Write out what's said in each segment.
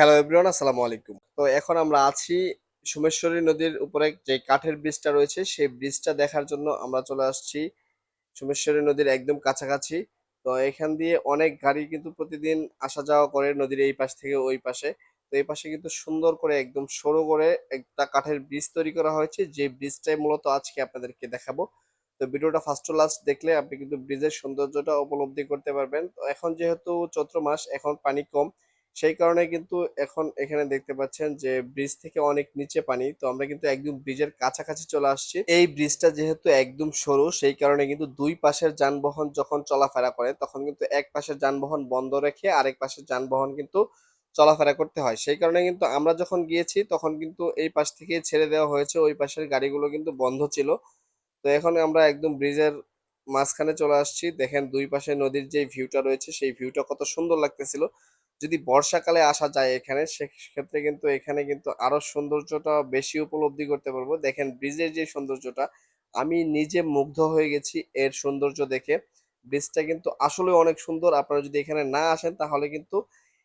Hello everyone আসসালামু আলাইকুম। তো এখন আমরা আছি সোমেশ্বরী নদীর উপরে, যে কাঠের ব্রিজটা রয়েছে, সেই ব্রিজটা দেখার জন্য আমরা চলে আসছি সোমেশ্বরী নদীর একদম কাছাকাছি। তো এখান দিয়ে অনেক গাড়ি কিন্তু প্রতিদিন আসা যাওয়া করে নদীর এই পাশ থেকে ওই পাশে। তো এই পাশে কিন্তু সুন্দর করে, একদম সরু করে একটা কাঠের ব্রিজ তৈরি করা হয়েছে, যে ব্রিজটাই মূলত আজকে আপনাদেরকে দেখাবো। তো ভিডিওটা ফার্স্ট টু লাস্ট দেখলে আপনি কিন্তু ব্রিজের সৌন্দর্যটা উপলব্ধি করতে পারবেন। তো এখন যেহেতু চৈত্র মাস, এখন পানি কম সেই কারণে কিন্তু এখন এখানে দেখতে পাচ্ছেন যে ব্রিজ থেকে অনেক নিচে পানি, তো আমরা কিন্তু একদম ব্রিজের কাছাকাছি চলে আসছি। এই ব্রিজটা যেহেতু একদম সরু, সেই কারণে কিন্তু দুই পাশের যানবাহন যখন চলাফেরা করে, তখন কিন্তু এক পাশের যানবাহন বন্ধ রেখে আরেক পাশের যানবাহন কিন্তু চলাফেরা করতে হয়। সেই কারণে কিন্তু আমরা যখন গিয়েছি, তখন কিন্তু এই পাশ থেকে ছেড়ে দেওয়া হয়েছে, ওই পাশের গাড়িগুলো কিন্তু বন্ধ ছিল। তো এখন আমরা একদম ব্রিজের মাঝখানে চলে আসছি। দেখেন দুই পাশে নদীর যে ভিউটা রয়েছে, সেই ভিউটা কত সুন্দর লাগতেছিল। যদি বর্ষাকালে আসা যায় এখানে, সেক্ষেত্রে কিন্তু এখানে কিন্তু আরও সৌন্দর্যটা বেশি উপলব্ধি করতে পারব। দেখেন ব্রিজের যে সৌন্দর্যটা, আমি নিজে মুগ্ধ হয়ে গেছি এর সৌন্দর্য দেখে। ব্রিজটা কিন্তু আসলে অনেক সুন্দর। আপনারা যদি এখানে না আসেন, তাহলে কিন্তু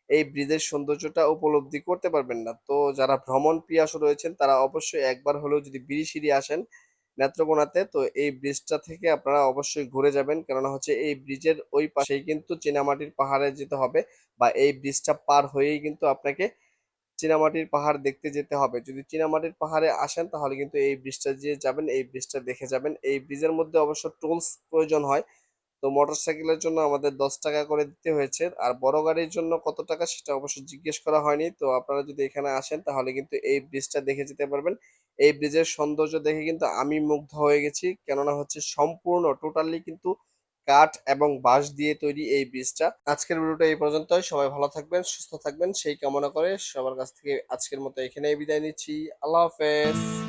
এই ব্রিজের সৌন্দর্যটা উপলব্ধি করতে পারবেন না। তো যারা ভ্রমণ পিয়াস রয়েছেন, তারা অবশ্যই একবার হলেও যদি বিরিশিরি আসেন নেত্রকোনাতে। তো এই ব্রিজটা থেকে আপনারা অবশ্যই ঘুরে যাবেন। কেননা হচ্ছে এই ব্রিজের ওই পাশেই কিন্তু চীনামাটির পাহাড়ে যেতে হবে বা এই ব্রিজটা পার হয়েই কিন্তু আপনাকে চীনামাটির পাহাড় দেখতে যেতে হবে। যদি চীনামাটির পাহাড়ে আসেন তাহলে কিন্তু এই ব্রিজটা দিয়ে যাবেন, এই ব্রিজটা দেখে যাবেন। এই ব্রিজের মধ্যে অবশ্য টোলস প্রয়োজন হয়। তো মোটরসাইকেলের জন্য আমাদের দশ টাকা করে দিতে হয়েছে। আর বড় গাড়ির জন্য কত টাকা সেটা অবশ্য জিজ্ঞেস করা হয়নি। তো আপনারা যদি এখানে আসেন তাহলে কিন্তু এই ব্রিজটা দেখে যেতে পারবেন। এই ব্রিজের সৌন্দর্য দেখে কিন্তু আমি মুগ্ধ হয়ে গেছি। কেননা হচ্ছে সম্পূর্ণ টোটালি কিন্তু কাঠ এবং বাঁশ দিয়ে তৈরি এই ব্রিজটা আজকের ভিডিওটা এই পর্যন্তই। সবাই ভালো থাকবেন, সুস্থ থাকবেন। সেই কামনা করে সবার কাছ থেকে আজকের মতো এখানেই বিদায় নিচ্ছি। আল্লাহ হাফেজ।